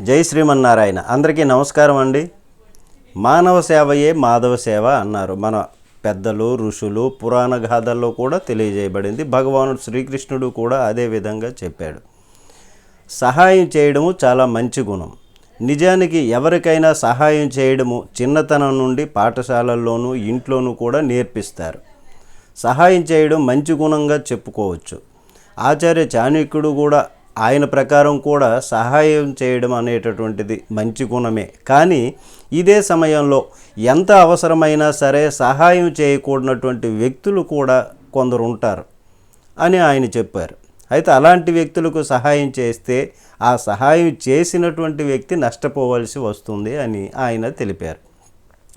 జై శ్రీమన్నారాయణ. అందరికీ నమస్కారం అండి. మానవ సేవయే మాధవ సేవ అన్నారు. మన పెద్దలు ఋషులు పురాణ గాథల్లో కూడా తెలియజేయబడింది. భగవానుడు శ్రీకృష్ణుడు కూడా అదే విధంగా చెప్పాడు. సహాయం చేయడము చాలా మంచి గుణం. నిజానికి ఎవరికైనా సహాయం చేయడము చిన్నతనం నుండి పాఠశాలల్లోనూ ఇంట్లోనూ కూడా నేర్పిస్తారు. సహాయం చేయడం మంచి గుణంగా చెప్పుకోవచ్చు. ఆచార్య చాణక్యుడు కూడా ఆయన ప్రకారం కూడా సహాయం చేయడం అనేటటువంటిది మంచి గుణమే. కానీ ఇదే సమయంలో ఎంత అవసరమైనా సరే సహాయం చేయకూడనటువంటి వ్యక్తులు కూడా కొందరు ఉంటారు అని ఆయన చెప్పారు. అయితే అలాంటి వ్యక్తులకు సహాయం చేస్తే ఆ సహాయం చేసినటువంటి వ్యక్తి నష్టపోవాల్సి వస్తుంది అని ఆయన తెలిపారు.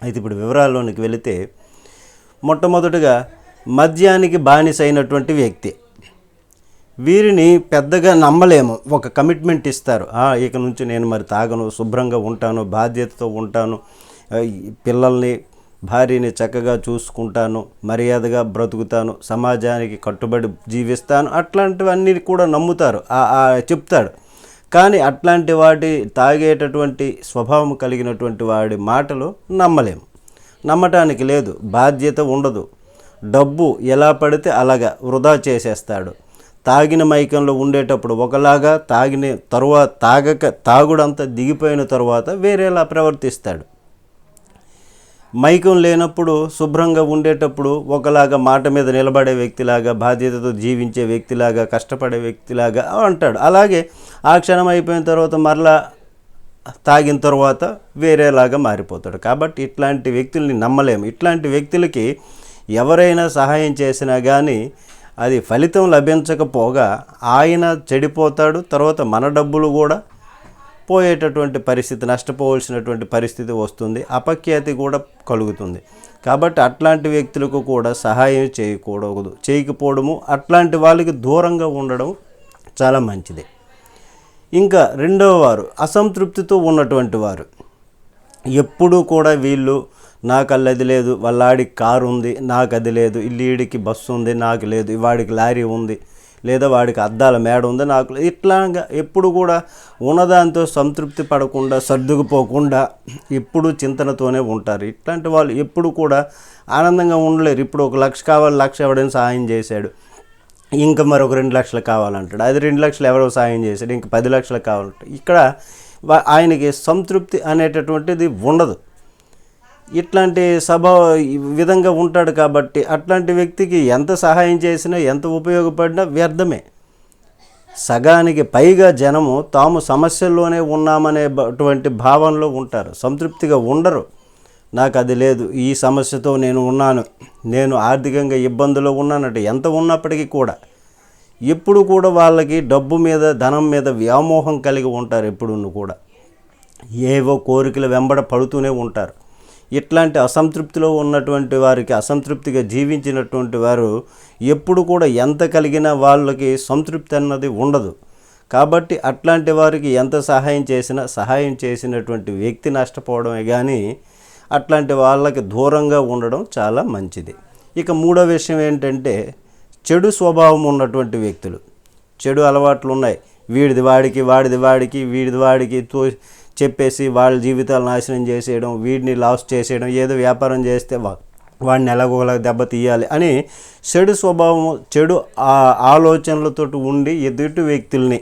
అయితే ఇప్పుడు వివరాల్లోనికి వెళితే మొట్టమొదటగా మద్యానికి బానిసైనటువంటి వ్యక్తి. వీరిని పెద్దగా నమ్మలేము. ఒక కమిట్మెంట్ ఇస్తారు. "ఆ, ఇక నుంచి నేను మరి తాగను శుభ్రంగా ఉంటాను బాధ్యతతో ఉంటాను పిల్లల్ని భార్యని చక్కగా చూసుకుంటాను మర్యాదగా బ్రతుకుతాను సమాజానికి కట్టుబడి జీవిస్తాను అట్లాంటివన్నీ కూడా నమ్ముతారు. చెప్తాడు. కానీ అట్లాంటి వాటి తాగేటటువంటి స్వభావం కలిగినటువంటి వాడి మాటలు నమ్మలేము. నమ్మటానికి లేదు. బాధ్యత ఉండదు. డబ్బు ఎలా పడితే అలాగా వృధా చేసేస్తాడు. తాగిన మైకంలో ఉండేటప్పుడు ఒకలాగా తాగిన తరువాత తాగక తాగుడంతా దిగిపోయిన తర్వాత వేరేలా ప్రవర్తిస్తాడు. మైకం లేనప్పుడు శుభ్రంగా ఉండేటప్పుడు ఒకలాగా మాట మీద నిలబడే వ్యక్తిలాగా బాధ్యతతో జీవించే వ్యక్తిలాగా కష్టపడే వ్యక్తిలాగా అంటాడు. అలాగే ఆ క్షణం అయిపోయిన తర్వాత మరలా తాగిన తర్వాత వేరేలాగా మారిపోతాడు. కాబట్టి ఇట్లాంటి వ్యక్తుల్ని నమ్మలేము. ఇట్లాంటి వ్యక్తులకి ఎవరైనా సహాయం చేసినా కానీ అది ఫలితం లభించకపోగా ఆయన చెడిపోతాడు తర్వాత మన డబ్బులు కూడా పోయేటటువంటి పరిస్థితి నష్టపోవలసినటువంటి పరిస్థితి వస్తుంది అపఖ్యాతి కూడా కలుగుతుంది. కాబట్టి అట్లాంటి వ్యక్తులకు కూడా సహాయం చేయకూడదు చేయకపోవడము అట్లాంటి వాళ్ళకి దూరంగా ఉండడం చాలా మంచిది. ఇంకా రెండవ వారు అసంతృప్తితో ఉన్నటువంటి వారు. ఎప్పుడూ కూడా వీళ్ళు నాకు అల్లది లేదు వాళ్ళాడికి కారు ఉంది నాకు అది లేదు ఇల్లీడికి బస్సు ఉంది నాకు లేదు వాడికి లారీ ఉంది లేదా వాడికి అద్దాల మేడ ఉంది నాకు లేదు. ఇట్లాగా ఎప్పుడు కూడా ఉన్నదాంతో సంతృప్తి పడకుండా సర్దుకుపోకుండా ఎప్పుడు చింతనతోనే ఉంటారు. ఇట్లాంటి వాళ్ళు ఎప్పుడు కూడా ఆనందంగా ఉండలేరు. ఇప్పుడు ఒక లక్ష కావాలి లక్ష ఎవడైనా సహాయం చేశాడు ఇంకా మరొక రెండు లక్షలు కావాలంటాడు అది రెండు లక్షలు ఎవరో సాయం చేశాడు ఇంకా పది లక్షలు కావాలంటాడు. ఇక్కడ ఆయనకి సంతృప్తి అనేటటువంటిది ఉండదు. ఇట్లాంటి సభ విధంగా ఉంటాడు కాబట్టి అట్లాంటి వ్యక్తికి ఎంత సహాయం చేసినా ఎంత ఉపయోగపడినా వ్యర్థమే. సగానికి పైగా జనము తాము సమస్యల్లోనే ఉన్నామనే అటువంటి భావనలో ఉంటారు. సంతృప్తిగా ఉండరు. నాకు అది లేదు. ఈ సమస్యతో నేను ఉన్నాను. నేను ఆర్థికంగా ఇబ్బందులో ఉన్నానంటే ఎంత ఉన్నప్పటికీ కూడా. ఎప్పుడు కూడా వాళ్ళకి డబ్బు మీద ధనం మీద వ్యామోహం కలిగి ఉంటారు ఎప్పుడూ కూడా. ఏవో కోరికలు వెంబడ పడుతూనే ఉంటారు. ఇట్లాంటి అసంతృప్తిలో ఉన్నటువంటి వారికి అసంతృప్తిగా జీవించినటువంటి వారు ఎప్పుడు కూడా ఎంత కలిగినా వాళ్ళకి సంతృప్తి అన్నది ఉండదు. కాబట్టి అట్లాంటి వారికి ఎంత సహాయం చేసినా సహాయం చేసినటువంటి వ్యక్తి నష్టపోవడమే కానీ అట్లాంటి వాళ్ళకి దూరంగా ఉండడం చాలా మంచిది. ఇక మూడో విషయం ఏంటంటే చెడు స్వభావం ఉన్నటువంటి వ్యక్తులు. చెడు అలవాట్లు ఉన్నాయి. వీడిది వాడికి వాడిది వాడికి వీడిది వాడికి తో చెప్పేసి వాళ్ళ జీవితాలు నాశనం చేసేయడం వీడిని లాస్ చేసేయడం ఏదో వ్యాపారం చేస్తే వాడిని ఎలాగోలా దెబ్బ తీయాలి అని చెడు స్వభావం చెడు ఆ ఆలోచనలతో ఉండి ఎదుటి వ్యక్తుల్ని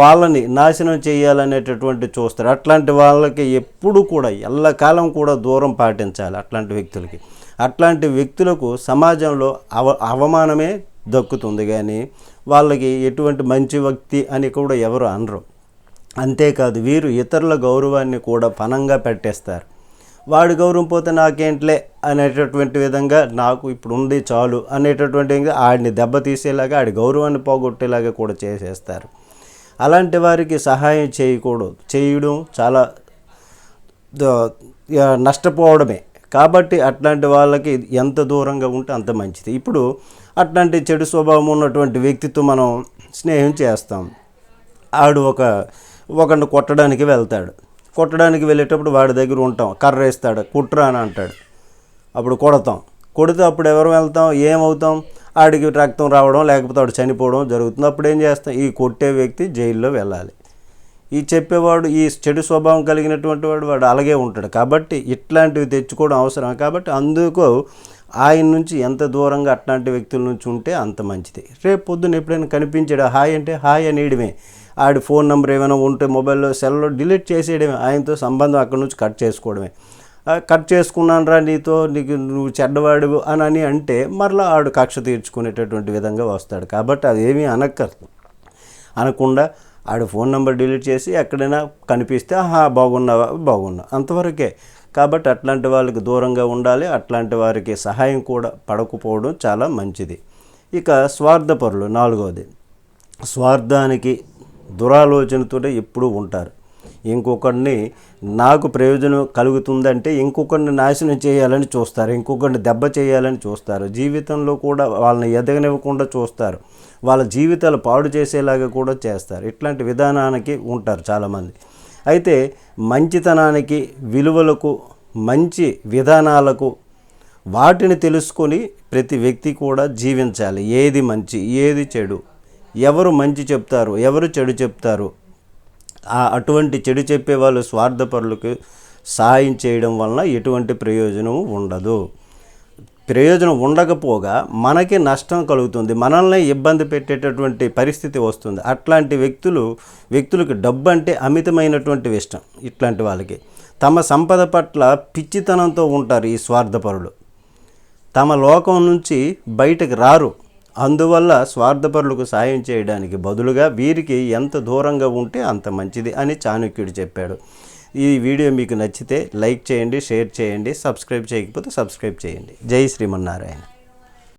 వాళ్ళని నాశనం చేయాలనేటటువంటి చూస్తారు. అట్లాంటి వాళ్ళకి ఎప్పుడు కూడా ఎల్లకాలం కూడా దూరం పాటించాలి అట్లాంటి వ్యక్తులకి. అట్లాంటి వ్యక్తులకు సమాజంలో అవ అవమానమే దక్కుతుంది కానీ వాళ్ళకి ఎటువంటి మంచి వ్యక్తి అని కూడా ఎవరు అనరు. అంతేకాదు వీరు ఇతరుల గౌరవాన్ని కూడా పనంగా పెట్టేస్తారు. వాడి గౌరవం పోతే నాకేంట్లే అనేటటువంటి విధంగా నాకు ఇప్పుడు ఉంది చాలు అనేటటువంటి ఆడిని దెబ్బతీసేలాగా ఆడి గౌరవాన్ని పోగొట్టేలాగా కూడా చేసేస్తారు. అలాంటి వారికి సహాయం చేయకూడదు. చేయడం చాలా నష్టపోవడమే. కాబట్టి అట్లాంటి వాళ్ళకి ఎంత దూరంగా ఉంటే అంత మంచిది. ఇప్పుడు అట్లాంటి చెడు స్వభావం ఉన్నటువంటి వ్యక్తితో మనం స్నేహం చేస్తాం. ఆడు ఒక ఒకరిని కొట్టడానికి వెళ్తాడు. కొట్టడానికి వెళ్ళేటప్పుడు వాడి దగ్గర ఉంటాం. కర్ర వేస్తాడు. కుట్ర అని అంటాడు. అప్పుడు కొడతాం. కొడితే అప్పుడు ఎవరు వెళ్తాం? ఏమవుతాం? ఆడికి రక్తం రావడం లేకపోతే ఆడు చనిపోవడం జరుగుతుంది. అప్పుడు ఏం చేస్తాం? ఈ కొట్టే వ్యక్తి జైల్లో వెళ్ళాలి. ఈ చెప్పేవాడు ఈ చెడు స్వభావం కలిగినటువంటి వాడు వాడు అలాగే ఉంటాడు. కాబట్టి ఇట్లాంటివి తెచ్చుకోవడం అవసరం. కాబట్టి అందుకు ఆయన నుంచి ఎంత దూరంగా అట్లాంటి వ్యక్తుల నుంచి ఉంటే అంత మంచిది. రేపు పొద్దున్న ఎప్పుడైనా కనిపించాడు? హాయ్ అంటే హాయ్ అనేయడమే. ఆడి ఫోన్ నెంబర్ ఏమైనా ఉంటే మొబైల్లో సెల్లో డిలీట్ చేసేయడమే. ఆయనతో సంబంధం అక్కడి నుంచి కట్ చేసుకోవడమే. కట్ చేసుకున్నాను రా నీతో నీకు నువ్వు చెడ్డవాడు అని అని అంటే మరలా ఆడు కక్ష తీర్చుకునేటటువంటి విధంగా వస్తాడు. కాబట్టి అది ఏమీ అనక్కర్దు. అనకుండా ఆడు ఫోన్ నెంబర్ డిలీట్ చేసి ఎక్కడైనా కనిపిస్తే బాగున్నావా? బాగున్నా. అంతవరకే. కాబట్టి అట్లాంటి వాళ్ళకి దూరంగా ఉండాలి అట్లాంటి వారికి సహాయం కూడా పడకపోవడం చాలా మంచిది. ఇక స్వార్థపరులు నాలుగవది. స్వార్థానికి దురాలోచనతో ఎప్పుడూ ఉంటారు. ఇంకొకరిని నాకు ప్రయోజనం కలుగుతుందంటే ఇంకొకరిని నాశనం చేయాలని చూస్తారు ఇంకొకరిని దెబ్బ చేయాలని చూస్తారు. జీవితంలో కూడా వాళ్ళని ఎదగనివ్వకుండా చూస్తారు. వాళ్ళ జీవితాలు పాడు చేసేలాగా కూడా చేస్తారు. ఇట్లాంటి విధానానికి ఉంటారు చాలామంది. అయితే మంచితనానికి విలువలకు మంచి విధానాలకు వాటిని తెలుసుకొని ప్రతి వ్యక్తి కూడా జీవించాలి. ఏది మంచి ఏది చెడు? ఎవరు మంచి చెప్తారు? ఎవరు చెడు చెప్తారు? ఆ అటువంటి చెడు చెప్పే వాళ్ళు స్వార్థపరులకు సాయం చేయడం వలన ఎటువంటి ప్రయోజనం ఉండదు. ప్రయోజనం ఉండకపోగా మనకి నష్టం కలుగుతుంది. మనల్ని ఇబ్బంది పెట్టేటటువంటి పరిస్థితి వస్తుంది. అట్లాంటి వ్యక్తులు వ్యక్తులకు డబ్బు అంటే అమితమైనటువంటి ఇష్టం ఇట్లాంటి వాళ్ళకి. తమ సంపద పట్ల పిచ్చితనంతో ఉంటారు ఈ స్వార్థపరులు. తమ లోకం నుంచి బయటకు రారు. అందువల్ల స్వార్థపరులకు సాయం చేయడానికి బదులుగా వీరికి ఎంత దూరంగా ఉంటే అంత మంచిది అని చాణక్యుడు చెప్పాడు. ఈ వీడియో మీకు నచ్చితే లైక్ చేయండి షేర్ చేయండి సబ్స్క్రైబ్ చేయకపోతే సబ్స్క్రైబ్ చేయండి. జై శ్రీమన్నారాయణ.